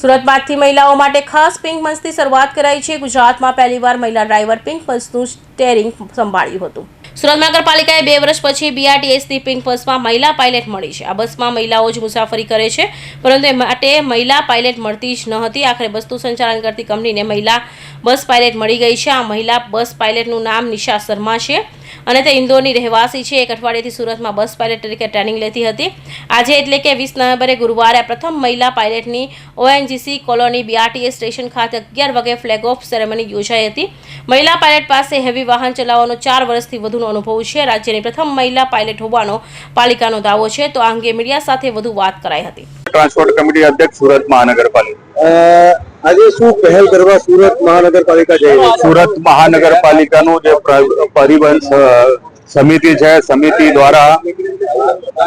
સુરતમાંથી મહિલાઓ માટે ખાસ પિંક મંચથી શરૂઆત કરાઈ છે. ગુજરાતમાં પહેલીવાર મહિલા ડ્રાઈવર પિંક મંચનું સ્ટેરિંગ સંભાળ્યું હતું. સુરત નગરપાલિકાએ બે વર્ષ પછી બીઆરટીએસની પિંક બસમાં મહિલા પાયલટ મળી છે. આ બસમાં મહિલાઓ જ મુસાફરી કરે છે, પરંતુ એ માટે મહિલા પાયલટ મળતી જ ન હતી. આખરે બસનું સંચાલન કરતી કંપનીને મહિલા બસ પાયલટ મળી ગઈ છે. આ મહિલા બસ પાયલટનું નામ નિશા શર્મા છે. અને તે ઇન્દોરની રહેવાસી છે. એક અઠવાડિયાથી સુરતમાં બસ પાયલટ તરીકે ટ્રેનિંગ લેતી હતી. આજે એટલે કે વીસ નવેમ્બરે ગુરુવારે પ્રથમ મહિલા પાયલટની ઓએનજીસી કોલોની બીઆરટીએસ સ્ટેશન ખાતે અગિયાર વાગે ફ્લેગ ઓફ સેરેમની યોજાઈ હતી. મહિલા પાયલટ પાસે હેવી વાહન ચલાવવાનો ચાર વર્ષથી વધુનો અનુભવ છે. રાજ્યની પ્રથમ મહિલા પાયલટ હોવાનો પાલિકાનો દાવો છે. તો આ અંગે મીડિયા સાથે વધુ વાત કરાઈ હતી. ટ્રાન્સપોર્ટ કમિટી અધ્યક્ષ સુરત મહાનગરપાલિકા. આજે શું પહેલ કરવા સુરત મહાનગરપાલિકા જઈ સુરત મહાનગરપાલિકાનું જે પરિવહન સમિતિ છે, સમિતિ દ્વારા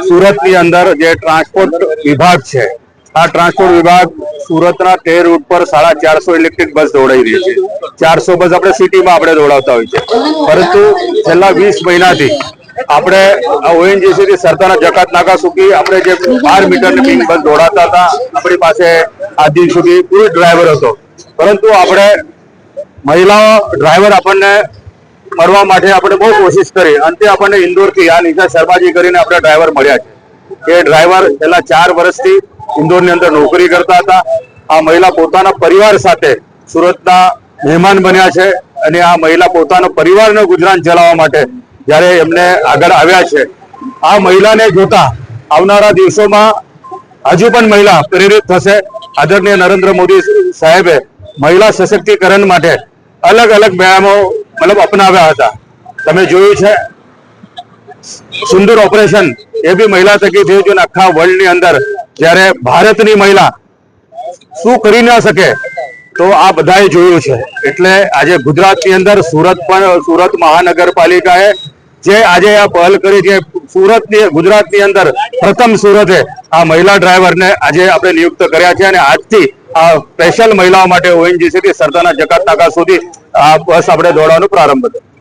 સુરતની અંદર જે ટ્રાન્સપોર્ટ વિભાગ છે, આ ટ્રાન્સપોર્ટ વિભાગ સુરતના તે રૂટ પર સાડા ચારસો ઇલેક્ટ્રિક બસ દોડાઈ રહી છે. ચારસો બસ આપણે સિટીમાં આપણે દોડાવતા હોય છે પરંતુ છેલ્લા વીસ મહિનાથી આપણે ઓએનજીસીથી જકાત નાકા સુધી આપણે જે બાર મીટરની પિંક બંધ દોડાતા હતા, આપણી પાસે આ દિન સુધી પૂરો ડ્રાઈવર હતો. પરંતુ આપણે મહિલાઓ, ડ્રાઈવર આપણને મળવા માટે આપણે બહુ કોશિશ કરી. અંતે આપણને ઇન્દોરથી આ નિશા શર્માજી કરીને આપણે ડ્રાઈવર મળ્યા છે. એ ડ્રાઈવર છેલ્લા ચાર વર્ષથી ઇન્દોરની અંદર નોકરી કરતા હતા. આ મહિલા પોતાના પરિવાર સાથે સુરતના મહેમાન બન્યા છે અને આ મહિલા પોતાનો પરિવારનો ગુજરાન ચલાવવા માટે જ્યારે એમને આગળ આવ્યા છે, આ મહિલાને જોતા આવનારા દિવસોમાં હજુ પણ મહિલા પ્રેરિત થશે. આદરણીય નરેન્દ્ર મોદી સાહેબે મહિલા સશક્તિકરણ માટે અલગ અલગ વ્યાયામો મતલબ અપનાવ્યા હતા. તમે જોયું છે, સુંદર ઓપરેશન એ બી મહિલા થકી થયું છે આખા વર્લ્ડની અંદર જ્યારે ભારતની મહિલા શું કરી ના શકે તો આ બધાએ જોયું છે. એટલે આજે ગુજરાતની અંદર સુરત પણ સુરત મહાનગરપાલિકાએ જે આજે આ પહેલ કરી છે, સુરતની, ગુજરાતની અંદર પ્રથમ સુરતે આ મહિલા ડ્રાઈવરને આજે આપણે નિયુક્ત કર્યા છે અને આજથી આ સ્પેશિયલ મહિલાઓ માટે ઓએનજીસી થી સરદારના જકાત નાકા સુધી આ બસ આપણે દોડવાનો પ્રારંભ થયો